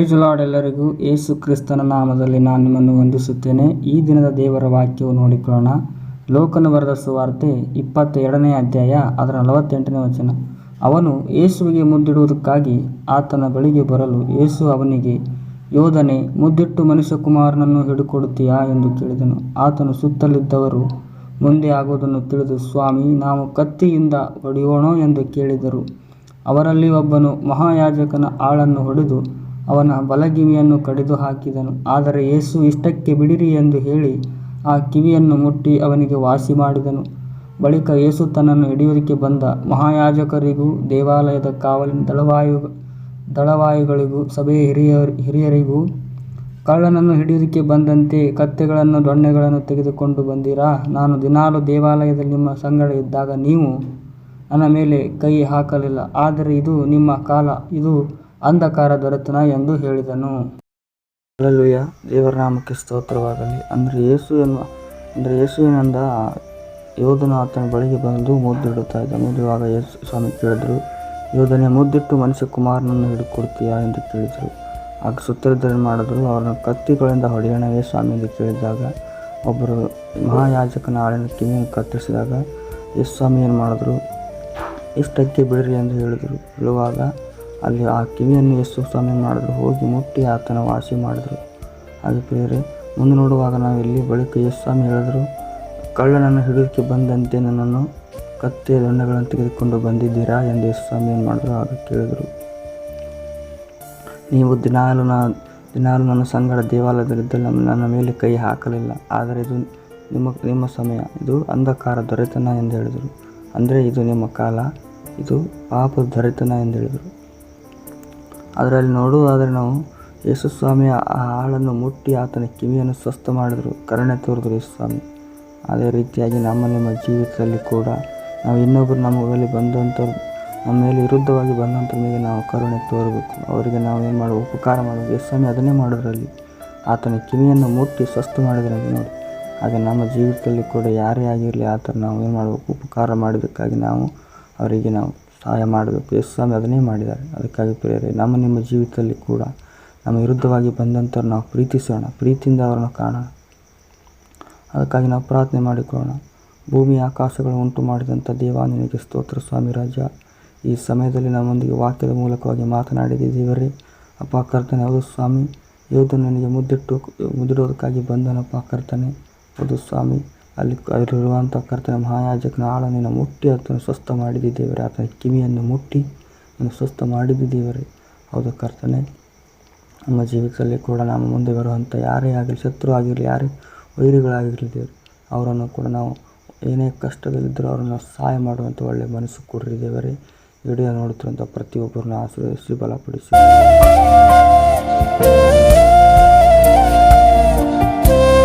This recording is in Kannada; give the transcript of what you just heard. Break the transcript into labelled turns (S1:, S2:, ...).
S1: ಪ್ರೈಸ್ ಲಾಡ್ ಎಲ್ಲರಿಗೂ ಏಸು ಕ್ರಿಸ್ತನ ನಾಮದಲ್ಲಿ ನಾನು ನಿಮ್ಮನ್ನು ವಂದಿಸುತ್ತೇನೆ. ಈ ದಿನದ ದೇವರ ವಾಕ್ಯವು ನೋಡಿಕೊಳ್ಳೋಣ. ಲೋಕನ ಬರೆದ ಸುವಾರ್ತೆ ಇಪ್ಪತ್ತ ಎರಡನೇ ಅಧ್ಯಾಯ ಅದರ ನಲವತ್ತೆಂಟನೇ ವಚನ. ಅವನು ಯೇಸುವಿಗೆ ಮುದ್ದಿಡುವುದಕ್ಕಾಗಿ ಆತನ ಬಳಿಗೆ ಬರಲು ಯೇಸು ಅವನಿಗೆ, ಯೋಧನೆ, ಮುದ್ದಿಟ್ಟು ಮನುಷ್ಯಕುಮಾರನನ್ನು ಹಿಡುಕೊಡುತ್ತೀಯಾ? ಎಂದು ಕೇಳಿದನು. ಆತನು ಸುತ್ತಲಿದ್ದವರು, ಮುಂದೆ ಆಗುವುದನ್ನು ತಿಳಿದು ಸ್ವಾಮಿ, ನಾವು ಕತ್ತಿಯಿಂದ ಹೊಡೆಯೋಣೋ? ಎಂದು ಕೇಳಿದರು. ಅವರಲ್ಲಿ ಒಬ್ಬನು ಮಹಾಯಾಜಕನ ಆಳನ್ನು ಹೊಡೆದು ಅವನ ಬಲಗಿವಿಯನ್ನು ಕಡಿದು ಹಾಕಿದನು. ಆದರೆ ಯೇಸು, ಇಷ್ಟಕ್ಕೆ ಬಿಡಿರಿ ಎಂದು ಹೇಳಿ ಆ ಕಿವಿಯನ್ನು ಮುಟ್ಟಿ ಅವನಿಗೆ ವಾಸಿ ಮಾಡಿದನು. ಬಳಿಕ ಯೇಸು ತನ್ನನ್ನು ಹಿಡಿಯುವುದಕ್ಕೆ ಬಂದ. ಮಹಾಯಾಜಕರಿಗೂ, ದೇವಾಲಯದ ಕಾವಲಿನ ದಳವಾಯು, ದಳವಾಯುಗಳಿಗೂ, ಸಭೆಯ ಹಿರಿಯ ಹಿರಿಯರಿಗೂ, ಕಳ್ಳನನ್ನು ಹಿಡಿಯುವುದಕ್ಕೆ ಬಂದಂತೆ ಕತ್ತೆಗಳನ್ನು ದೊಣ್ಣೆಗಳನ್ನು ತೆಗೆದುಕೊಂಡು ಬಂದಿರಾ? ನಾನು ದಿನಾಲು ದೇವಾಲಯದಲ್ಲಿ ನಿಮ್ಮ ಸಂಗಡ ಇದ್ದಾಗ ನೀವು ನನ್ನ ಮೇಲೆ ಕೈ ಹಾಕಲಿಲ್ಲ. ಆದರೆ ಇದು ನಿಮ್ಮ ಕಾಲ. ಇದು ಅಂಧಕಾರ ದೊರೆತನ ಎಂದು ಹೇಳಿದನು. ಅಲ್ಲೂಯ ದೇವರ ನಾಮಕ್ಕೆ ಸ್ತೋತ್ರವಾಗಲಿ. ಅಂದರೆ ಯೇಸು ಎನ್ನುವ, ಅಂದರೆ ಯೇಸುವಿನಿಂದ ಯೋಧನ ಆತನ ಬಳಿಗೆ ಬಂದು ಮುದ್ದಿಡುತ್ತಾ ಇದ್ದನು. ಮುದುವಾಗ ಯೇಸು ಸ್ವಾಮಿ ಕೇಳಿದರು, ಯೋಧನೆ, ಮುದ್ದಿಟ್ಟು ಮನುಷ್ಯ ಕುಮಾರನನ್ನು ಹಿಡಿಕೊಡ್ತೀಯಾ ಎಂದು ಕೇಳಿದರು. ಆಗ ಸುತ್ತಲಿದ್ದರೇನು ಮಾಡಿದ್ರು, ಅವರನ್ನು ಕತ್ತಿಗಳಿಂದ ಹೊಡೆಯೋಣವೇ ಸ್ವಾಮಿ ಎಂದು ಕೇಳಿದಾಗ, ಒಬ್ಬರು ಮಹಾಯಾಜಕನ ಆಳಿನ ಕಿವಿಯನ್ನು ಕತ್ತರಿಸಿದಾಗ, ಯೇಸು ಸ್ವಾಮಿ ಏನು ಮಾಡಿದ್ರು, ಇಷ್ಟಕ್ಕೆ ಬಿಡ್ರಿ ಎಂದು ಹೇಳಿದರು. ಹೇಳುವಾಗ ಅಲ್ಲಿ ಆ ಕಿವಿಯನ್ನು ಯೇಸು ಸ್ವಾಮಿ ಮಾಡಿದ್ರು. ಹೋಗಿ ಮುಟ್ಟಿ ಆತನ ವಾಸಿ ಮಾಡಿದರು. ಹಾಗೆ ಪ್ರಿಯರೇ, ಮುಂದೆ ನೋಡುವಾಗ ನಾವು ಇಲ್ಲಿ ಬಳಿಕ ಯೇಸು ಸ್ವಾಮಿ ಹೇಳಿದ್ರು, ಕಳ್ಳನನ್ನು ಹಿಡಿಯೋಕ್ಕೆ ಬಂದಂತೆ ನನ್ನನ್ನು ಕತ್ತೆ ದಂಡಗಳನ್ನು ತೆಗೆದುಕೊಂಡು ಬಂದಿದ್ದೀರಾ? ಎಂದು ಯೇಸು ಸ್ವಾಮಿ ಏನು ಮಾಡಿದ್ರು? ಆಗ ಕೇಳಿದರು. ನೀವು ದಿನಾಲು ನಾ, ದಿನಾಲು ನನ್ನ ಸಂಗಡ ದೇವಾಲಯದಲ್ಲಿದ್ದಲ್ಲಿ ನಮ್ಮ, ನನ್ನ ಮೇಲೆ ಕೈ ಹಾಕಲಿಲ್ಲ. ಆದರೆ ಇದು ನಿಮ್ಮ ನಿಮ್ಮ ಸಮಯ. ಇದು ಅಂಧಕಾರ ದೊರೆತನ ಎಂದು ಹೇಳಿದರು. ಅಂದರೆ ಇದು ನಿಮ್ಮ ಕಾಲ. ಇದು ಪಾಪ ದೊರೆತನ ಎಂದು ಹೇಳಿದರು. ಅದರಲ್ಲಿ ನೋಡುವುದಾದರೆ ನಾವು ಯೇಸು ಸ್ವಾಮಿಯ ಆ ಆಳನ್ನು ಮುಟ್ಟಿ ಆತನ ಕಿವಿಯನ್ನು ಸ್ವಸ್ಥ ಮಾಡಿದರು, ಕರುಣೆ ತೋರಿದ್ರು ಯೇಸು ಸ್ವಾಮಿ ಅದೇ ರೀತಿಯಾಗಿ ನಮ್ಮ ನಿಮ್ಮ ಜೀವಿತದಲ್ಲಿ ಕೂಡ ನಾವು ಇನ್ನೊಬ್ಬರು ನಮ್ಮ ಮೇಲೆ ಬಂದಂಥವ್ರು, ನಮ್ಮ ಮೇಲೆ ವಿರುದ್ಧವಾಗಿ ಬಂದಂಥ ಮೇಲೆ ನಾವು ಕರುಣೆ ತೋರಬೇಕು. ಅವರಿಗೆ ನಾವು ಏನು ಮಾಡಬೇಕು ಉಪಕಾರ ಮಾಡಬೇಕು ಯೇಸು ಸ್ವಾಮಿ ಅದನ್ನೇ ಮಾಡೋದ್ರಲ್ಲಿ. ಆತನ ಕಿವಿಯನ್ನು ಮುಟ್ಟಿ ಸ್ವಸ್ಥ ಮಾಡಿದ್ರಲ್ಲಿ ನೋಡಿ. ಹಾಗೆ ನಮ್ಮ ಜೀವಿತದಲ್ಲಿ ಕೂಡ ಯಾರೇ ಆಗಿರಲಿ ಆ ಥರ ನಾವು ಏನು ಮಾಡಬೇಕು ಉಪಕಾರ ಮಾಡಬೇಕಾಗಿ ನಾವು ಅವರಿಗೆ ನಾವು ಸಹಾಯ ಮಾಡಬೇಕು. ಯೇಸು ಸ್ವಾಮಿ ಅದನ್ನೇ ಮಾಡಿದ್ದಾರೆ. ಅದಕ್ಕಾಗಿ ಪ್ರೇರೆ ನಮ್ಮ ನಿಮ್ಮ ಜೀವಿತದಲ್ಲಿ ಕೂಡ ನಮ್ಮ ವಿರುದ್ಧವಾಗಿ ಬಂದಂಥವ್ರು ನಾವು ಪ್ರೀತಿಸೋಣ. ಪ್ರೀತಿಯಿಂದ ಅವರನ್ನು ಕಾಣೋಣ. ಅದಕ್ಕಾಗಿ ನಾವು ಪ್ರಾರ್ಥನೆ ಮಾಡಿಕೊಳ್ಳೋಣ. ಭೂಮಿ ಆಕಾಶಗಳು ಉಂಟು ಮಾಡಿದಂಥ ದೇವ, ನಿನಗೆ ಸ್ತೋತ್ರ ಸ್ವಾಮಿ ರಾಜ. ಈ ಸಮಯದಲ್ಲಿ ನಮ್ಮೊಂದಿಗೆ ವಾಕ್ಯದ ಮೂಲಕವಾಗಿ ಮಾತನಾಡಿದ ದೇವರೇ. ಅಪ್ಪ ಕರ್ತನೆ, ಹೌದು ಸ್ವಾಮಿ. ಯೋಧನು ನನಗೆ ಮುದ್ದಿಟ್ಟು ಮುದ್ದಿಡೋದಕ್ಕಾಗಿ ಬಂದನಪ್ಪ ಕರ್ತನೆ. ಹೌದು ಸ್ವಾಮಿ. ಅಲ್ಲಿ ಅಲ್ಲಿರುವಂಥ ಕರ್ತನ ಮಹಾಯಾಜಕನ ಆಳನ್ನು ಮುಟ್ಟಿ ಆತನು ಸ್ವಸ್ಥ ಮಾಡಿದ ದೇವರೇ, ಆತನ ಕಿವಿಯನ್ನು ಮುಟ್ಟಿ ನಾನು ಸ್ವಸ್ಥ ಮಾಡಿದ ದೇವರೇ. ಹೌದು ಕರ್ತನೆ, ನಮ್ಮ ಜೀವಿತದಲ್ಲಿ ಕೂಡ ನಾವು ಮುಂದೆ ಬರುವಂಥ ಯಾರೇ ಆಗಲಿ, ಶತ್ರು ಆಗಿರಲಿ, ಯಾರೇ ವೈರಿಗಳಾಗಿರಲಿ ದೇವರು, ಅವರನ್ನು ಕೂಡ ನಾವು ಏನೇ ಕಷ್ಟದಲ್ಲಿದ್ದರೂ ಅವರನ್ನು ಸಹಾಯ ಮಾಡುವಂಥ ಒಳ್ಳೆಯ ಮನಸ್ಸು ಕೊಡ್ರಿ ದೇವರೇ. ವಿಡಿಯೋ ನೋಡುತ್ತಿರುವಂಥ ಪ್ರತಿಯೊಬ್ಬರನ್ನು ಆಶೀರ್ವದಿಸಿ, ಬಲಪಡಿಸಿ.